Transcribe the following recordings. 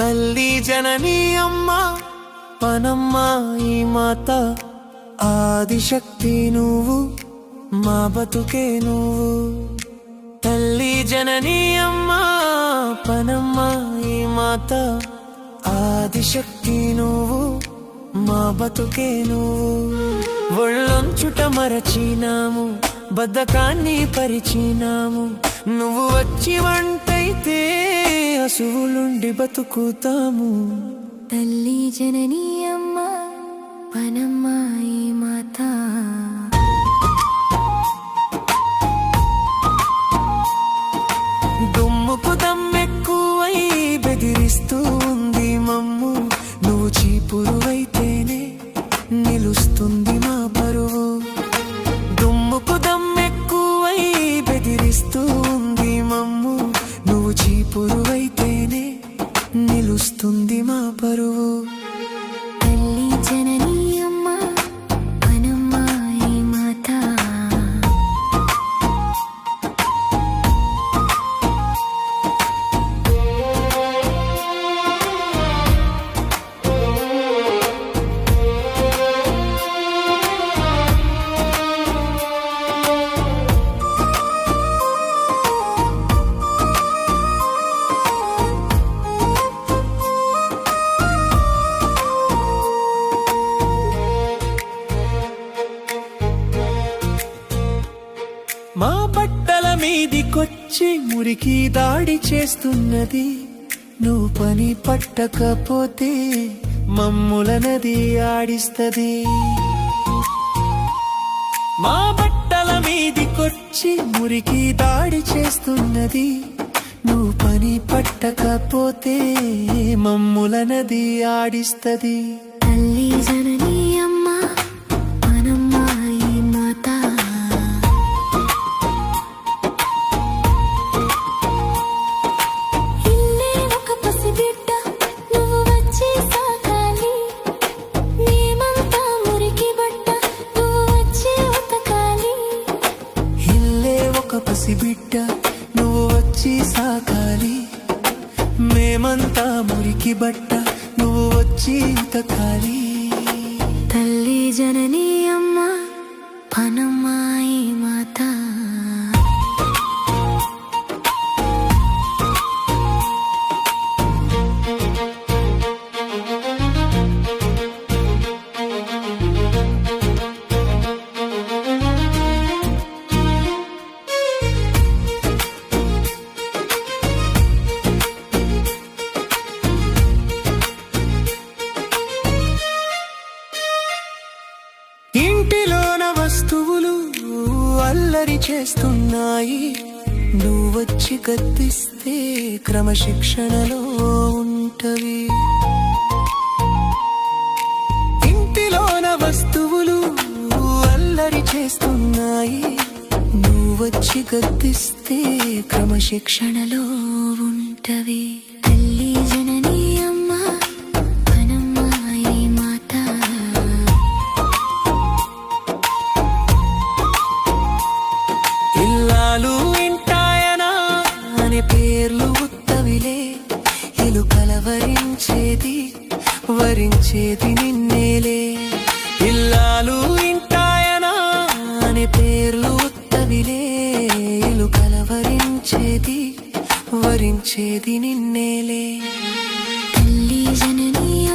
తల్లి జననీ అమ్మ పనమ్మ ఈ మాత. ఆదిశక్తి నువ్వు మా బతుకే నువ్వు. తల్లి జననీ అమ్మ పనమ్మ ఈ మాత. ఆదిశక్తి నువ్వు మా బతుకే నువ్వు. ఒళ్ళొంచుట మరచినాము బద్ధకాన్ని పరిచినాము. నువ్వు వచ్చి వంటైతే అసువులుండి బతుకుతాము. తల్లి జననీ అమ్మ పనమ్మాయి ಬರುವು మీదికొచ్చి మురికి దాడి చేస్తున్నది. నువ్వు పని పట్టకపోతే మమ్ముల నది ఆడిస్తది. మా బట్టల మీదికొచ్చి మురికి దాడి చేస్తున్నది. నువ్వు పని పట్టకపోతే మమ్ముల నది ఆడిస్తది. పసిబిడ్డ నువ్వు వచ్చి సాకాలి. మేమంతా మురికి బట్ట నువ్వు వచ్చి ఉతకాలి. తల్లి జననీ అమ్మ పనమ్మాయి మా వస్తువులు అల్లరి చేస్తున్నాయి. నువ్వొచ్చి గద్దిస్తే క్రమశిక్షణలో ఉంటవి. ఇంటిలోన వస్తువులు అల్లరి చేస్తున్నాయి. నువ్వొచ్చి గద్దిస్తే క్రమశిక్షణలో ఉంటవి. వరించేది నిన్నేలే. ఇల్లాలు ఇంటాయనా అనే పేర్లు ఉత్తవిలే. ఇలు కలవరించేది వరించేది నిన్నేలే. తల్లి జననీ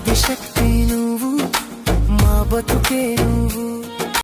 ఆదిశక్తి నువ్వు మా బతుకే నువ్వు.